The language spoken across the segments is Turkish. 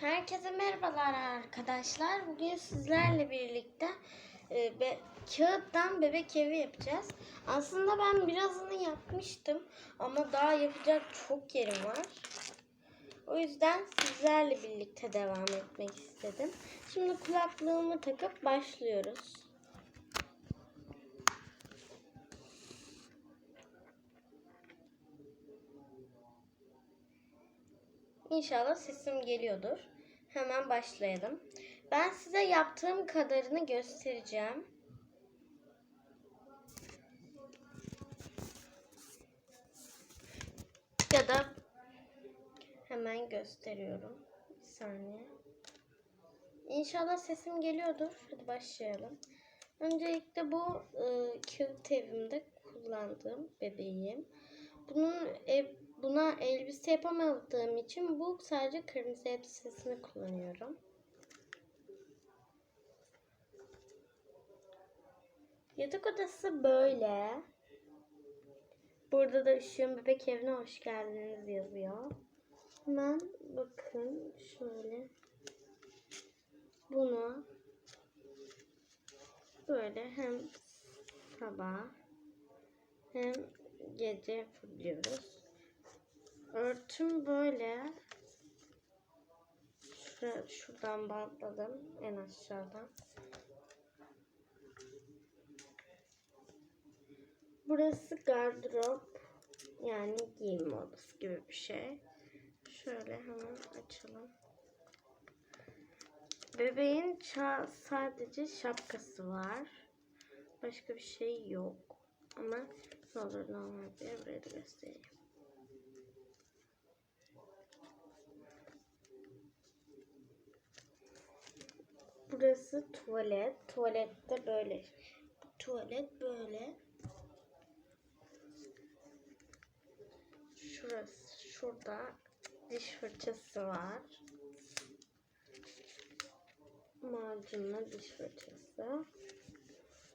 Herkese merhabalar arkadaşlar. Bugün sizlerle birlikte e, be, kağıttan bebek evi yapacağız. Aslında ben birazını yapmıştım ama daha yapacak çok yerim var. O yüzden sizlerle birlikte devam etmek istedim. Şimdi kulaklığımı takıp başlıyoruz. İnşallah sesim geliyordur. Hemen başlayalım. Ben size yaptığım kadarını göstereceğim. Ya da hemen gösteriyorum. Bir saniye. İnşallah sesim geliyordur. Hadi başlayalım. Öncelikle bu e, kağıt evimde kullandığım bebeğim. Bunun ev, buna elbise yapamadığım için bu sadece kırmızı elbisesini kullanıyorum. Yatak odası böyle. Burada da ışığın bebek evine hoş geldiniz yazıyor. Hemen bakın şöyle. Bunu böyle hem sabah hem gece fırlıyoruz. Örtüm böyle. Şura, şuradan bantladım en aşağıdan. Burası gardırop. Yani giyinme odası gibi bir şey. Şöyle hemen açalım. Bebeğin sadece şapkası var. Başka bir şey yok. Ama ne olur ne olmaz diye buraya da göstereyim. Burası tuvalet. Tuvalette böyle. Tuvalet böyle. Şurası, şurada diş fırçası var. Macunla diş fırçası.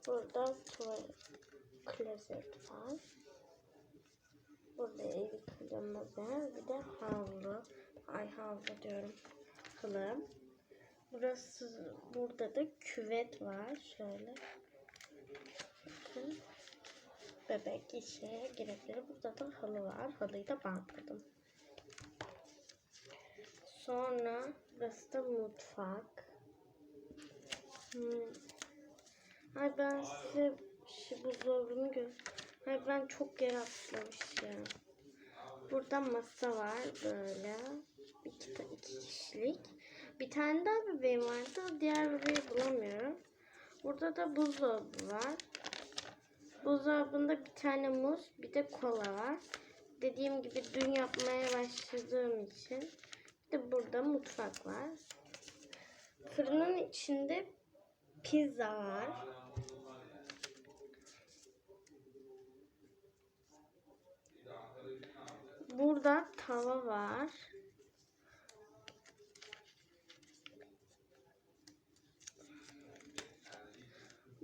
Burada tuvalet klozet var. Burada el yıkayacağımız yer. Bir de havlu. Ay havlu diyorum. Halı. Burası burada da küvet var. Şöyle. Bakın. Bebek işe girebilir. Burada da halı var. Halıyı da bantladım. Sonra burası da mutfak. Hmm. Ay ben size şu buzdolabını gör. Ay ben çok yer atlamışım. Burada masa var böyle. İki, iki kişilik. Bir tane daha bebeğim vardı. Diğer bebeği bulamıyorum. Burada da buzdolabı var. Buzdolabında bir tane muz, bir de kola var. Dediğim gibi dün yapmaya başladığım için. Bir de burada mutfak var. Fırının içinde pizza var. Burada tava var.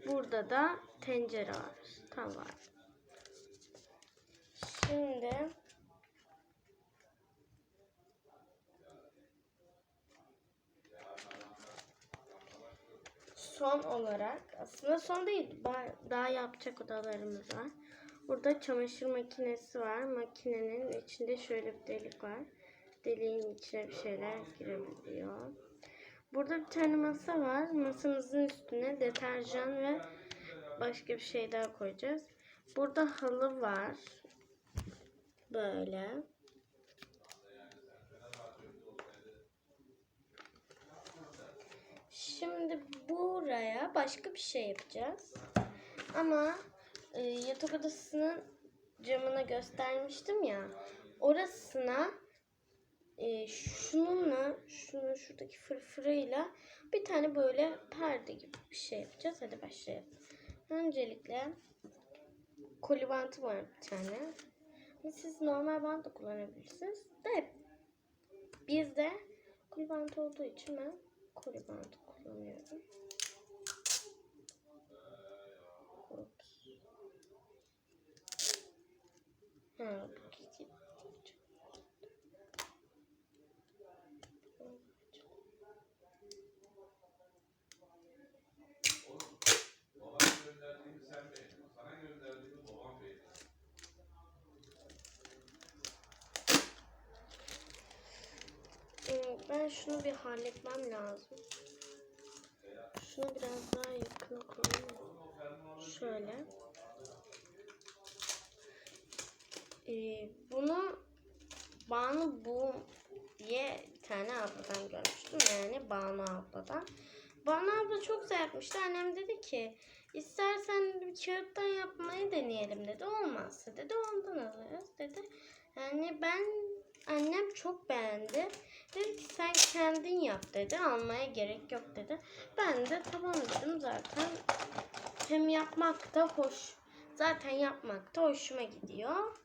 Burada da tencere var. Tava. Şimdi son olarak aslında son değil daha yapacak odalarımız var. Burada çamaşır makinesi var. Makinenin içinde şöyle bir delik var. Deliğin içine bir şeyler girebiliyor. Burada bir tane masa var. Masamızın üstüne deterjan ve başka bir şey daha koyacağız. Burada halı var. Böyle. Şimdi buraya başka bir şey yapacağız. Ama e, yatak odasının camına göstermiştim ya. Orasına e, şununla, şunun şuradaki fırfırıyla bir tane böyle perde gibi bir şey yapacağız. Hadi başlayalım. Öncelikle koli bantı var bir tane. Siz normal bant da kullanabilirsiniz. De bizde koli bantı olduğu için ben koli bantı kullanıyorum. Ha, bu gidip- Ben şunu bir halletmem lazım. Şunu biraz daha yakına koyayım. Şöyle. Ee, bunu Banu bu diye tane abladan görmüştüm. Yani Banu abladan. Banu abla çok güzel yapmıştı. Annem dedi ki istersen bir kağıttan yapmayı deneyelim dedi. Olmazsa dedi ondan alırız dedi. Yani ben annem çok beğendi. Dedi ki sen kendin yap dedi. Almaya gerek yok dedi. Ben de tamam dedim zaten. Hem yapmak da hoş. Zaten yapmak da hoşuma gidiyor.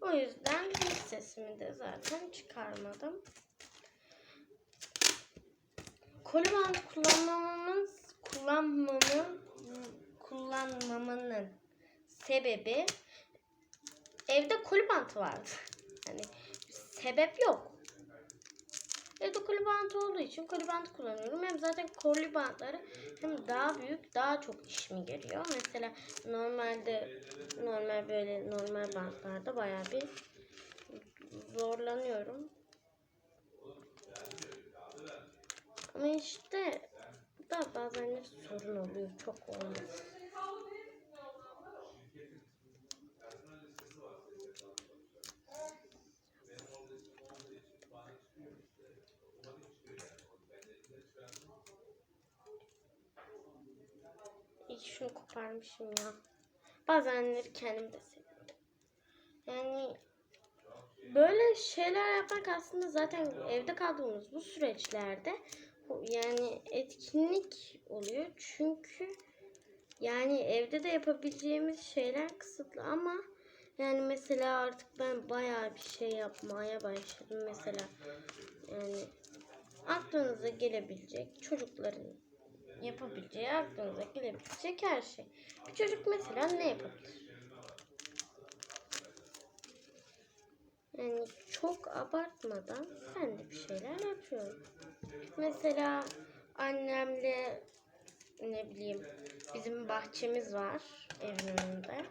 O yüzden hiç sesimi de zaten çıkarmadım. Koli bandı kullanmamamız, kullanmamın, kullanmamının sebebi evde koli bantı vardı. Hani sebep yok. Evde koli bantı olduğu için koli bantı kullanıyorum. Hem zaten koli bantları hem daha büyük, daha çok işime geliyor. Mesela normalde normal böyle normal bantlarda bayağı bir zorlanıyorum. Ama işte da bazen sorun oluyor. Çok olmaz. Şunu koparmışım ya. Bazenleri kendim de seviyorum. Yani böyle şeyler yapmak aslında zaten evde kaldığımız bu süreçlerde yani etkinlik oluyor. Çünkü yani evde de yapabileceğimiz şeyler kısıtlı ama yani mesela artık ben bayağı bir şey yapmaya başladım. Mesela yani aklınıza gelebilecek çocukların yapabileceği, aklınıza gelebilecek her şey. Bir çocuk mesela ne yapabilir? Yani çok abartmadan ben de bir şeyler yapıyorum. Mesela annemle ne bileyim bizim bahçemiz var evin önünde.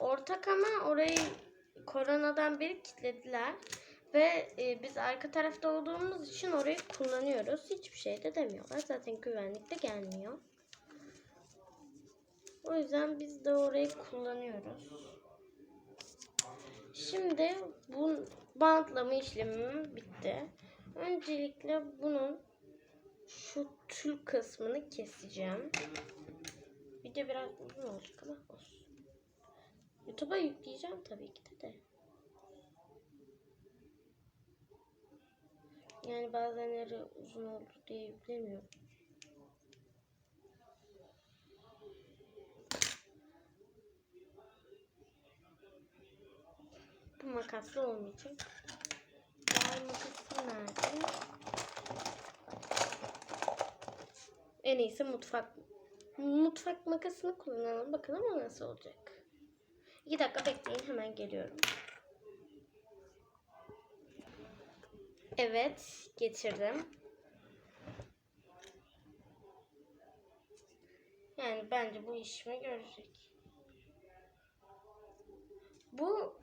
Ortak ama orayı koronadan beri kilitlediler. Ve e, biz arka tarafta olduğumuz için orayı kullanıyoruz. Hiçbir şey de demiyorlar. Zaten güvenlik de gelmiyor. O yüzden biz de orayı kullanıyoruz. Şimdi bu bantlama işlemim bitti. Öncelikle bunun şu tül kısmını keseceğim. Video biraz uzun olacak ama olsun. YouTube'a yükleyeceğim tabii ki de de. Yani bazenleri uzun oldu diye yüklemiyorum. Bu makasla olmayacak. Diğer makasım nerede? En iyisi mutfak. Mutfak makasını kullanalım. Bakalım o nasıl olacak. İki dakika bekleyin. Hemen geliyorum. Evet. Getirdim. Yani bence bu işimi görecek. Bu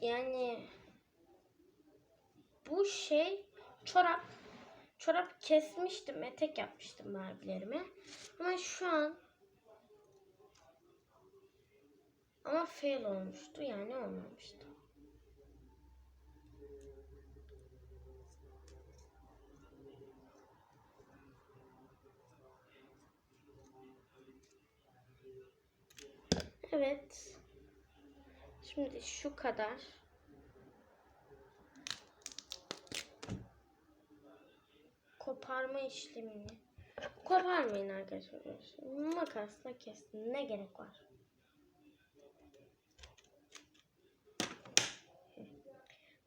yani bu şey çorap çorap kesmiştim etek yapmıştım Barbie'lerime ama şu an ama fail olmuştu yani olmamıştı. Evet. Şimdi şu kadar. Koparma işlemini. Koparmayın arkadaşlar. Makasla kesin. Ne gerek var?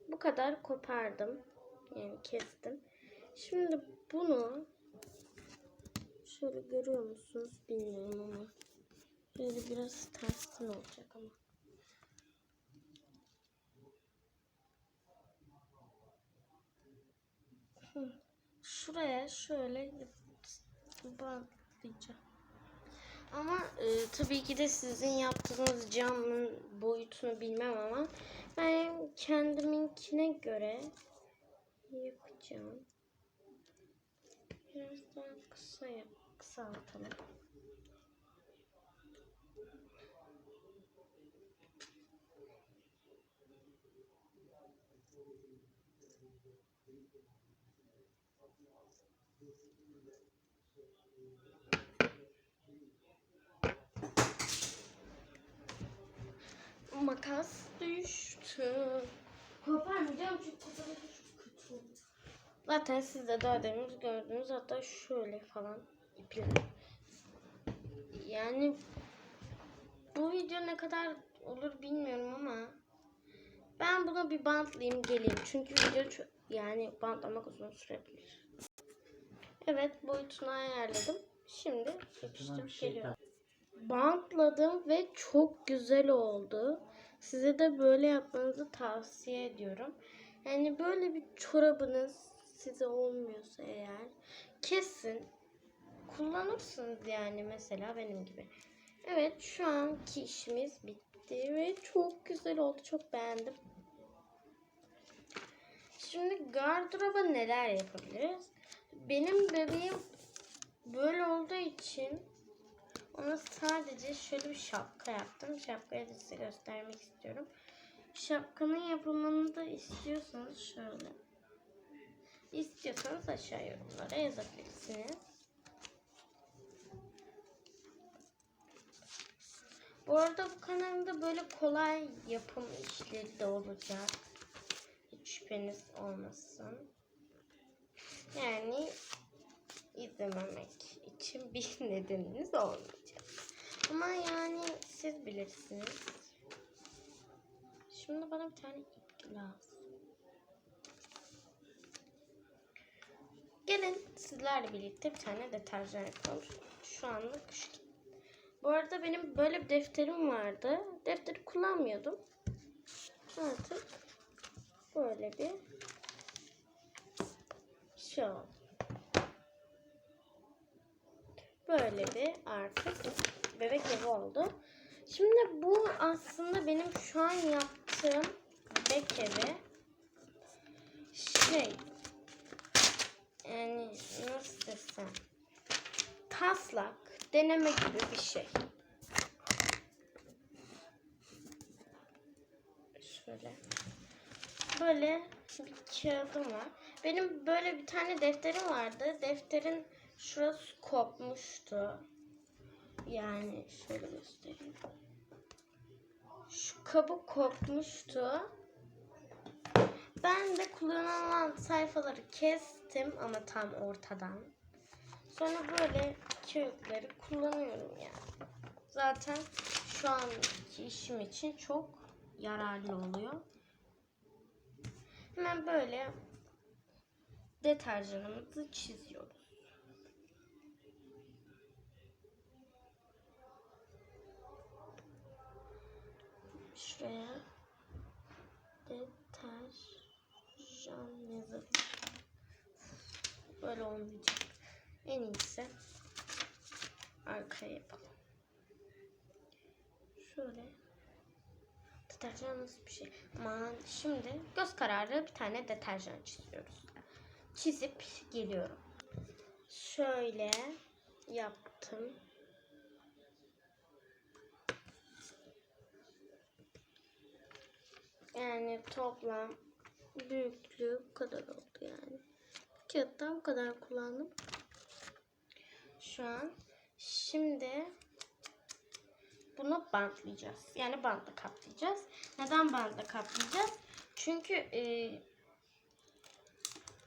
Bu kadar kopardım. Yani kestim. Şimdi bunu şöyle görüyor musunuz bilmiyorum ama Böyle biraz tersten olacak ama. Şuraya şöyle bantlayacağım. Ama e, tabii ki de sizin yaptığınız camın boyutunu bilmem ama Ben kendiminkine göre yapacağım. Biraz daha kısa yap, kısaltalım. Makas düştü. Koparmayacağım çünkü koparınca çok kötü olur. Zaten siz de daha demin gördünüz hatta şöyle falan iple. Yani bu video ne kadar olur bilmiyorum ama ben buna bir bantlayayım geleyim. Çünkü video yani bantlamak uzun sürebilir. Evet boyutunu ayarladım. Şimdi yapıştırıp şey geliyorum. Bantladım ve çok güzel oldu. Size de böyle yapmanızı tavsiye ediyorum. Yani böyle bir çorabınız size olmuyorsa eğer kesin kullanırsınız yani mesela benim gibi. Evet şu anki işimiz bitti ve çok güzel oldu. Çok beğendim. Şimdi gardıroba neler yapabiliriz? Benim bebeğim böyle olduğu için ona sadece şöyle bir şapka yaptım. Şapkayı da size göstermek istiyorum. Şapkanın yapılmanı da istiyorsanız şöyle. İstiyorsanız aşağı yorumlara yazabilirsiniz. Bu arada bu kanalda böyle kolay yapım işleri de olacak. Hiç şüpheniz olmasın. Yani izlememek için bir nedeniniz olmayacak. Ama yani siz bilirsiniz. Şimdi bana bir tane ip lazım. Gelin sizlerle birlikte bir tane deterjan yapalım. Şu anlık şu. Bu arada benim böyle bir defterim vardı. Defteri kullanmıyordum. Artık böyle bir şey. Böyle bir artık bebek evi oldu. Şimdi bu aslında benim şu an yaptığım bebek evi şey yani nasıl desem taslak deneme gibi bir şey. Şöyle böyle bir kağıdım var. Benim böyle bir tane defterim vardı. Defterin şurası kopmuştu. Yani şöyle göstereyim. Şu kabuk kopmuştu. Ben de kullanılan sayfaları kestim ama tam ortadan. Sonra böyle kağıtları kullanıyorum yani. Zaten şu anki işim için çok yararlı oluyor. Hemen böyle deterjanımızı çiziyoruz. Şuraya deterjan yazalım. Böyle olmayacak. En iyisi arkaya yapalım. Şöyle deterjan nasıl bir şey? Aman şimdi göz kararı bir tane deterjan çiziyoruz. Çizip geliyorum. Şöyle yaptım. Yani toplam büyüklüğü bu kadar oldu yani. Kağıttan bu kadar kullandım. Şu an. Şimdi bunu bantlayacağız. Yani bantla kaplayacağız. Neden bantla kaplayacağız? Çünkü e,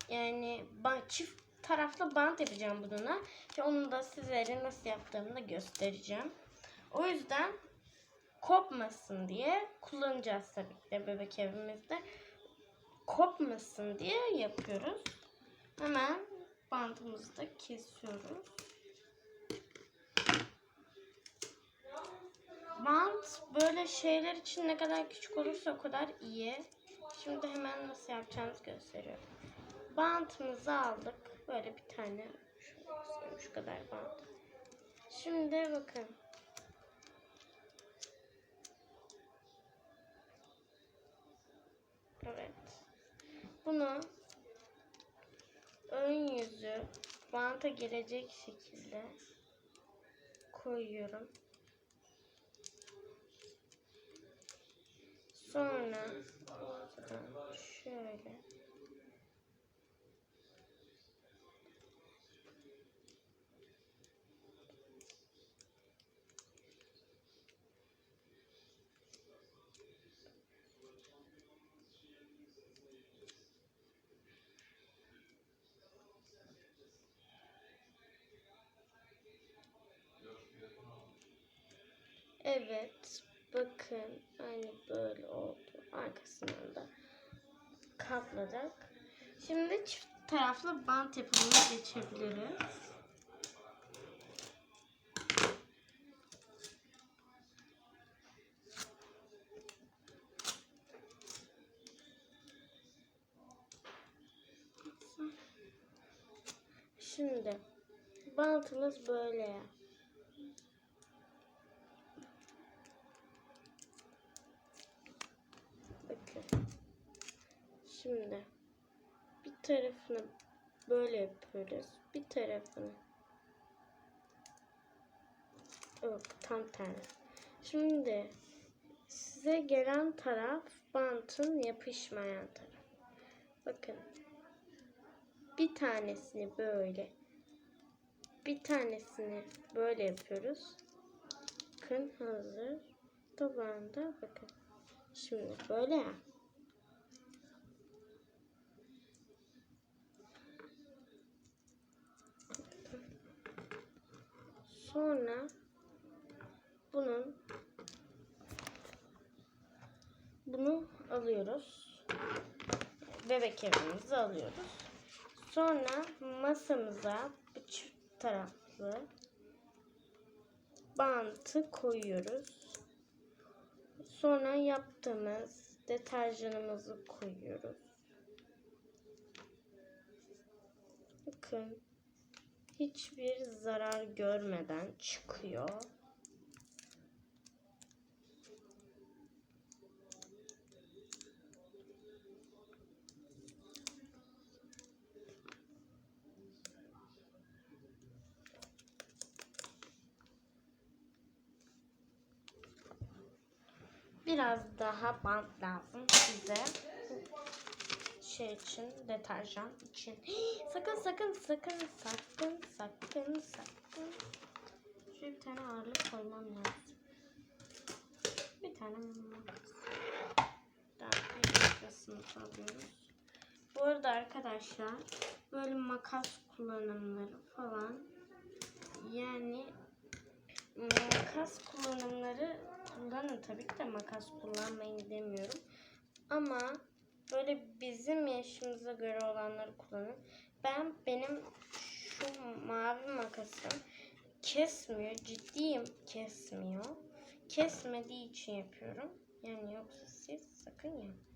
yani çift taraflı bant yapacağım bununla. Ve onu da sizlere nasıl yaptığımı da göstereceğim. O yüzden kopmasın diye kullanacağız tabii ki de bebek evimizde. Kopmasın diye yapıyoruz. Hemen bantımızı da kesiyoruz. Bant böyle şeyler için ne kadar küçük olursa o kadar iyi. Şimdi hemen nasıl yapacağımızı gösteriyorum. Bantımızı aldık. Böyle bir tane şu, şu kadar bant. Şimdi bakın. bunu ön yüzü banta girecek şekilde koyuyorum. Sonra şöyle Evet, bakın aynı böyle oldu. Arkasından da katladık. Şimdi çift taraflı bant yapımına geçebiliriz. Şimdi bantımız böyle. Bakın. Şimdi bir tarafını böyle. Bir tarafını Yok tam tersi. Şimdi size gelen taraf bantın yapışmayan taraf. Bakın. Bir tanesini böyle bir tanesini böyle yapıyoruz. Bakın hazır. Tabağında bakın. Şimdi böyle ya. Sonra bunun bunu alıyoruz. Bebek evimizi alıyoruz. Sonra masamıza bu çift taraflı bantı koyuyoruz. Sonra yaptığımız deterjanımızı koyuyoruz. Bakın hiçbir zarar görmeden çıkıyor. Biraz daha bant lazım size. Şey için, deterjan için. sakın sakın sakın sakın sakın sakın. Şuraya bir tane ağırlık koymam lazım. Bir tane makas. Daha alıyoruz. Bu arada arkadaşlar böyle makas kullanımları falan yani makas kullanımları kullanın tabii ki de makas kullanmayın demiyorum. Ama böyle bizim yaşımıza göre olanları kullanın. Ben benim şu mavi makasım kesmiyor. Ciddiyim kesmiyor. Kesmediği için yapıyorum. Yani yoksa siz sakın yapmayın.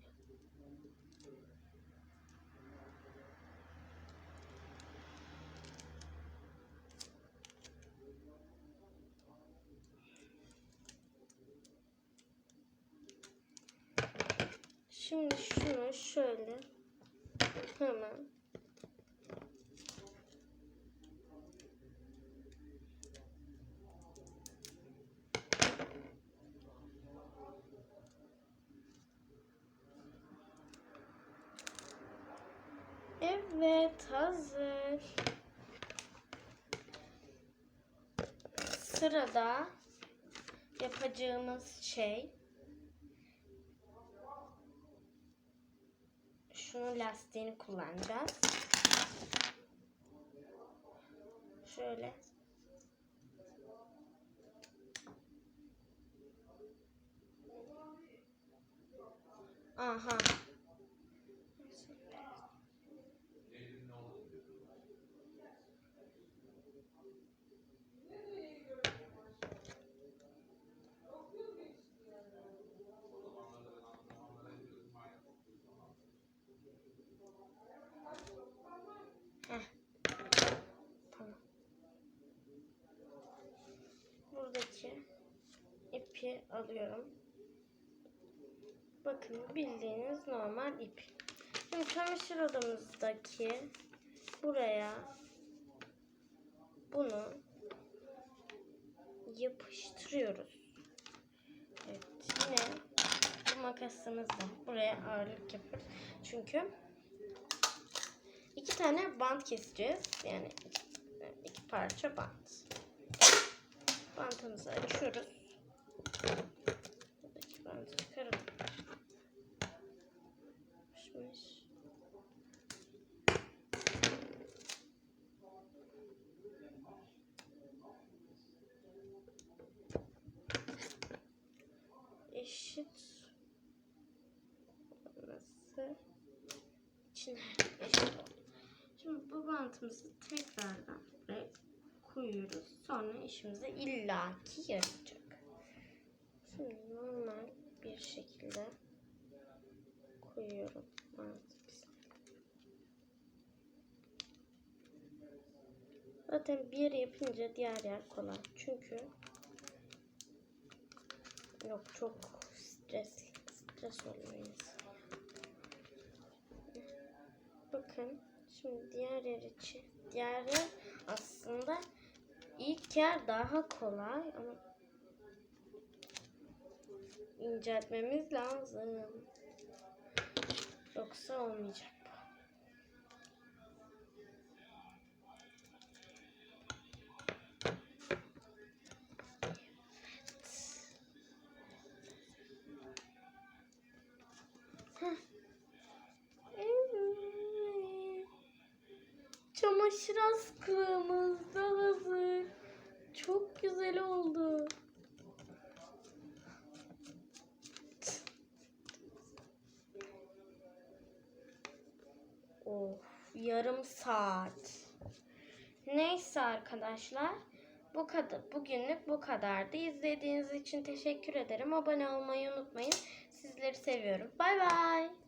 Şimdi şunu şöyle hemen Evet hazır. Sırada yapacağımız şey şunun lastiğini kullanacağız. Şöyle. Aha. Alıyorum. Bakın bildiğiniz normal ip. Şimdi çamaşır odamızdaki buraya bunu yapıştırıyoruz. Evet yine bu makasımızla buraya ağırlık yapıyoruz. Çünkü iki tane bant keseceğiz. Yani iki, parça bant. Bantımızı açıyoruz. Eşit olması için eşit. Şimdi bu bantımızı tekrardan buraya koyuyoruz. Sonra işimize illaki yarayacak. Şimdi normal bir şekilde koyuyorum. Zaten bir yere yapınca diğer yer kolay. Çünkü yok çok stres stres insan. Bakın şimdi diğer yer için diğer yer aslında ilk yer daha kolay ama inceltmemiz lazım. Yoksa olmayacak. Çamaşır askımız da hazır. Çok güzel oldu. Yarım saat. Neyse arkadaşlar. Bu kadar. Bugünlük bu kadardı. İzlediğiniz için teşekkür ederim. Abone olmayı unutmayın. Sizleri seviyorum. Bay bay.